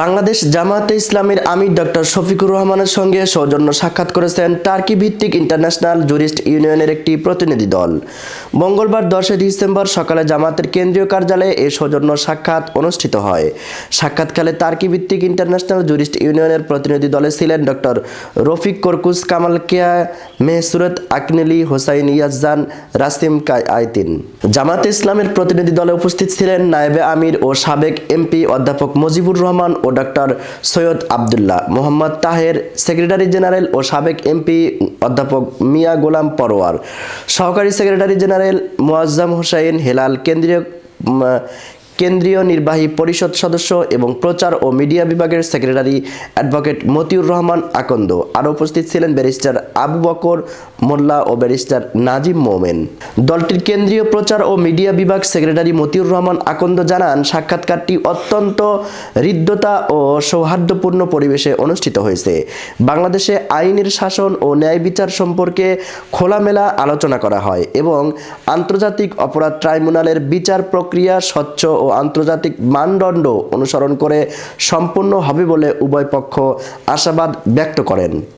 বাংলাদেশ জামায়াতে ইসলামের আমির ডক্টর শফিকুর রহমানের সঙ্গে সৌজন্য সাক্ষাৎ করেছেন টার্কি ভিত্তিক ইন্টারন্যাশনাল জুরিস্ট ইউনিয়নের একটি প্রতিনিধি দল। মঙ্গলবার দশই ডিসেম্বর সকালে জামাতের কেন্দ্রীয় কার্যালয়ে এই সৌজন্য সাক্ষাৎ অনুষ্ঠিত হয়। সাক্ষাৎকালে টার্কি ভিত্তিক ইন্টারন্যাশনাল জুরিস্ট ইউনিয়নের প্রতিনিধি দলে ছিলেন doctor Rafik Korkus, Kemal Kaya, মেহসুরত আকনেলি, হোসাইন ইয়াজান রাসিম আইতিন। জামাতে ইসলামের প্রতিনিধি দলে উপস্থিত ছিলেন নায়েবে আমির ও সাবেক এমপি অধ্যাপক Mujibur Rahman doctor Syed Abdullah. Mohammad Taher, secretary general ও সাবেক এমপি অধ্যাপক মিয়া গোলাম পরোয়ার। সহকারী সেক্রেটারি জেনারেল মোয়াজ্জাম হোসাইন হেলাল, কেন্দ্রীয় কেন্দ্রীয় নির্বাহী পরিষদ সদস্য এবং প্রচার ও মিডিয়া বিভাগের সেক্রেটারি অ্যাডভোকেট মতিউর রহমান আকন্দ। আরও উপস্থিত ছিলেন ব্যারিস্টার আবু বকর, মোল্লা ও ব্যারিস্টার নাজিম মোমেন। দলটির কেন্দ্রীয় প্রচার ও মিডিয়া বিভাগ সেক্রেটারি মতিউর রহমান আকন্দ জানান, সাক্ষাৎকারটি অত্যন্ত হৃদ্যতা ও সৌহার্দ্যপূর্ণ পরিবেশে অনুষ্ঠিত হয়েছে। বাংলাদেশে আইনের শাসন ও ন্যায় বিচার সম্পর্কে খোলামেলা আলোচনা করা হয় এবং আন্তর্জাতিক অপরাধ ট্রাইব্যুনালের বিচার প্রক্রিয়া স্বচ্ছ ও আন্তর্জাতিক মানদণ্ড অনুসরণ করে সম্পূর্ণ হবে বলে উভয় পক্ষ আশাবাদ ব্যক্ত করেন।